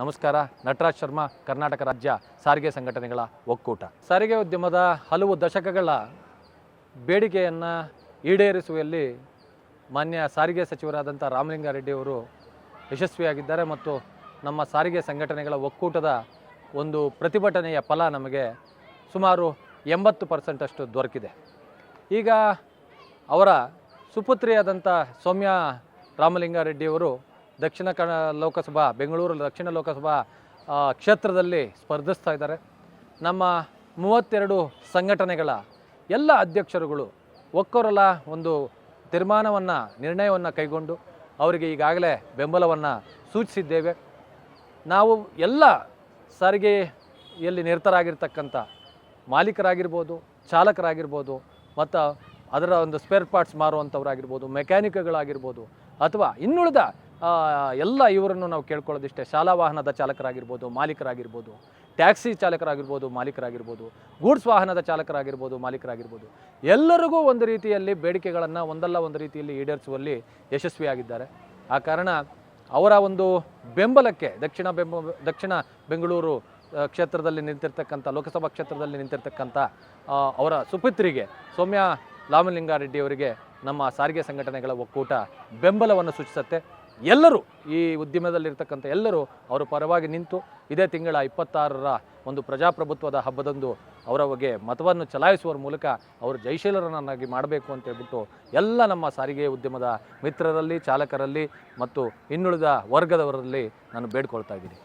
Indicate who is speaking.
Speaker 1: ನಮಸ್ಕಾರ. ನಟರಾಜ್ ಶರ್ಮಾ, ಕರ್ನಾಟಕ ರಾಜ್ಯ ಸಾರಿಗೆ ಸಂಘಟನೆಗಳ ಒಕ್ಕೂಟ. ಸಾರಿಗೆ ಉದ್ಯಮದ ಹಲವು ದಶಕಗಳ ಬೇಡಿಕೆಯನ್ನು ಈಡೇರಿಸುವಲ್ಲಿ ಮಾನ್ಯ ಸಾರಿಗೆ ಸಚಿವರಾದಂಥ ರಾಮಲಿಂಗಾರೆಡ್ಡಿ ಅವರು ಯಶಸ್ವಿಯಾಗಿದ್ದಾರೆ ಮತ್ತು ನಮ್ಮ ಸಾರಿಗೆ ಸಂಘಟನೆಗಳ ಒಕ್ಕೂಟದ ಒಂದು ಪ್ರತಿಭಟನೆಯ ಫಲ ನಮಗೆ ಸುಮಾರು ಎಂಬತ್ತು ಪರ್ಸೆಂಟಷ್ಟು ದೊರಕಿದೆ. ಈಗ ಅವರ ಸುಪುತ್ರಿಯಾದಂಥ ಸೌಮ್ಯ ರಾಮಲಿಂಗಾರೆಡ್ಡಿಯವರು ದಕ್ಷಿಣ ಕನ್ನಡ ಲೋಕಸಭಾ, ಬೆಂಗಳೂರು ದಕ್ಷಿಣ ಲೋಕಸಭಾ ಕ್ಷೇತ್ರದಲ್ಲಿ ಸ್ಪರ್ಧಿಸ್ತಾ ಇದ್ದಾರೆ. ನಮ್ಮ ಮೂವತ್ತೆರಡು ಸಂಘಟನೆಗಳ ಎಲ್ಲ ಅಧ್ಯಕ್ಷರುಗಳು ಒಕ್ಕೊರಲ ಒಂದು ತೀರ್ಮಾನವನ್ನು, ನಿರ್ಣಯವನ್ನು ಕೈಗೊಂಡು ಅವರಿಗೆ ಈಗಾಗಲೇ ಬೆಂಬಲವನ್ನು ಸೂಚಿಸಿದ್ದೇವೆ. ನಾವು ಎಲ್ಲ ಸಾರಿಗೆಯಲ್ಲಿ ನಿರತರಾಗಿರ್ತಕ್ಕಂಥ ಮಾಲೀಕರಾಗಿರ್ಬೋದು, ಚಾಲಕರಾಗಿರ್ಬೋದು, ಮತ್ತು ಅದರ ಒಂದು ಸ್ಪೇರ್ ಪಾರ್ಟ್ಸ್ ಮಾರುವಂಥವ್ರಾಗಿರ್ಬೋದು ಮೆಕ್ಯಾನಿಕ್ಗಳಾಗಿರ್ಬೋದು ಅಥವಾ ಇನ್ನುಳಿದ ಎಲ್ಲ ಇವರನ್ನು ನಾವು ಕೇಳ್ಕೊಳ್ಳೋದಿಷ್ಟೇ. ಶಾಲಾ ವಾಹನದ ಚಾಲಕರಾಗಿರ್ಬೋದು, ಮಾಲೀಕರಾಗಿರ್ಬೋದು, ಟ್ಯಾಕ್ಸಿ ಚಾಲಕರಾಗಿರ್ಬೋದು, ಮಾಲೀಕರಾಗಿರ್ಬೋದು, ಗೂಡ್ಸ್ ವಾಹನದ ಚಾಲಕರಾಗಿರ್ಬೋದು, ಮಾಲೀಕರಾಗಿರ್ಬೋದು. ಎಲ್ಲರಿಗೂ ಒಂದು ರೀತಿಯಲ್ಲಿ ಬೇಡಿಕೆಗಳನ್ನು ಒಂದಲ್ಲ ಒಂದು ರೀತಿಯಲ್ಲಿ ಈಡೇರಿಸುವಲ್ಲಿ ಯಶಸ್ವಿಯಾಗಿದ್ದಾರೆ. ಆ ಕಾರಣ ಅವರ ಒಂದು ಬೆಂಬಲಕ್ಕೆ ದಕ್ಷಿಣ ಬೆಂಬ, ದಕ್ಷಿಣ ಬೆಂಗಳೂರು ಕ್ಷೇತ್ರದಲ್ಲಿ ನಿಂತಿರ್ತಕ್ಕಂಥ, ಲೋಕಸಭಾ ಕ್ಷೇತ್ರದಲ್ಲಿ ನಿಂತಿರ್ತಕ್ಕಂಥ ಅವರ ಸುಪುತ್ರಿಗೆ ಸೌಮ್ಯ ರಾಮಲಿಂಗಾರೆಡ್ಡಿ ಅವರಿಗೆ ನಮ್ಮ ಸಾರಿಗೆ ಸಂಘಟನೆಗಳ ಒಕ್ಕೂಟ ಬೆಂಬಲವನ್ನು ಸೂಚಿಸುತ್ತೆ. ಎಲ್ಲರೂ ಈ ಉದ್ಯಮದಲ್ಲಿರ್ತಕ್ಕಂಥ ಎಲ್ಲರೂ ಅವರ ಪರವಾಗಿ ನಿಂತು ಇದೇ ತಿಂಗಳ ಇಪ್ಪತ್ತಾರರ ಒಂದು ಪ್ರಜಾಪ್ರಭುತ್ವದ ಹಬ್ಬದಂದು ಅವರ ಬಗ್ಗೆ ಮತವನ್ನು ಚಲಾಯಿಸುವ ಮೂಲಕ ಅವರು ಜಯಶೀಲರನ್ನಾಗಿ ಮಾಡಬೇಕು ಅಂತ ಹೇಳ್ಬಿಟ್ಟು ಎಲ್ಲ ನಮ್ಮ ಸಾರಿಗೆ ಉದ್ಯಮದ ಮಿತ್ರರಲ್ಲಿ, ಚಾಲಕರಲ್ಲಿ ಮತ್ತು ಇನ್ನುಳಿದ ವರ್ಗದವರಲ್ಲಿ ನಾನು ಬೇಡ್ಕೊಳ್ತಾ ಇದ್ದೀನಿ.